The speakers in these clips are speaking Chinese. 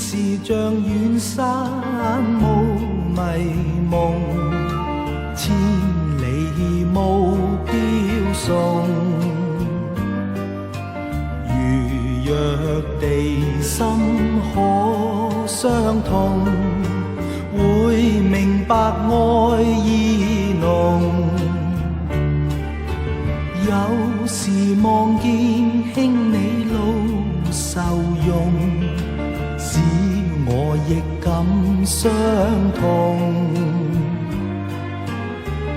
是像远山雾迷蒙，千里雾飘送。如若地心可相通，会明白爱意浓。有时望见兄你露愁容，使我亦感伤痛。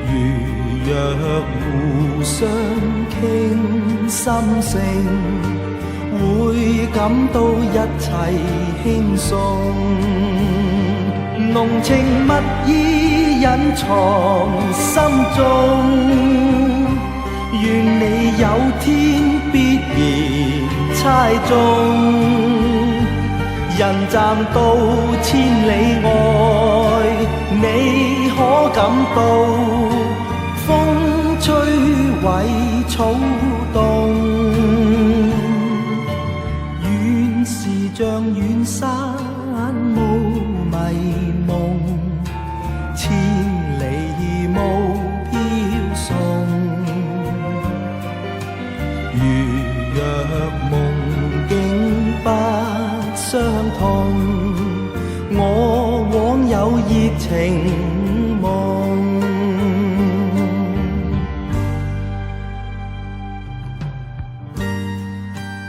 如若互相倾心声，会感到一切轻松。浓情蜜意隐藏心中。愿你有天必然猜中，人站到千里外，你可感到风吹苇草动？情梦。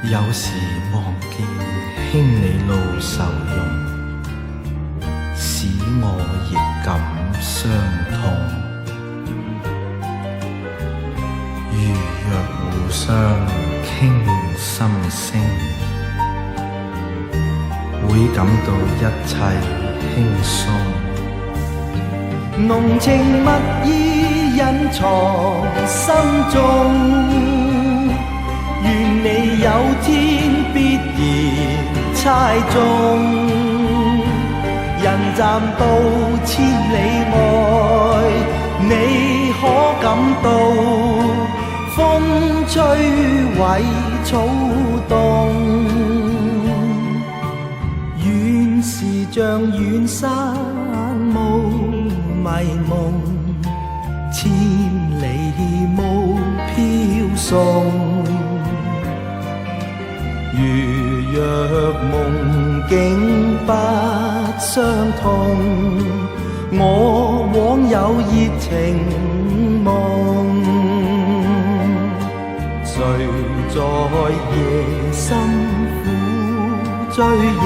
有时望见兄你露愁容，使我亦感伤痛。如若互相倾心声，会感到一切轻松。浓情蜜意隐藏心中。愿你有天必然猜中，人站到千里外，你可感到风吹苇草动？远是像远山雾迷蒙，千里雾飘送。如若梦境不相同，我枉有热情梦。谁在夜深苦追夜？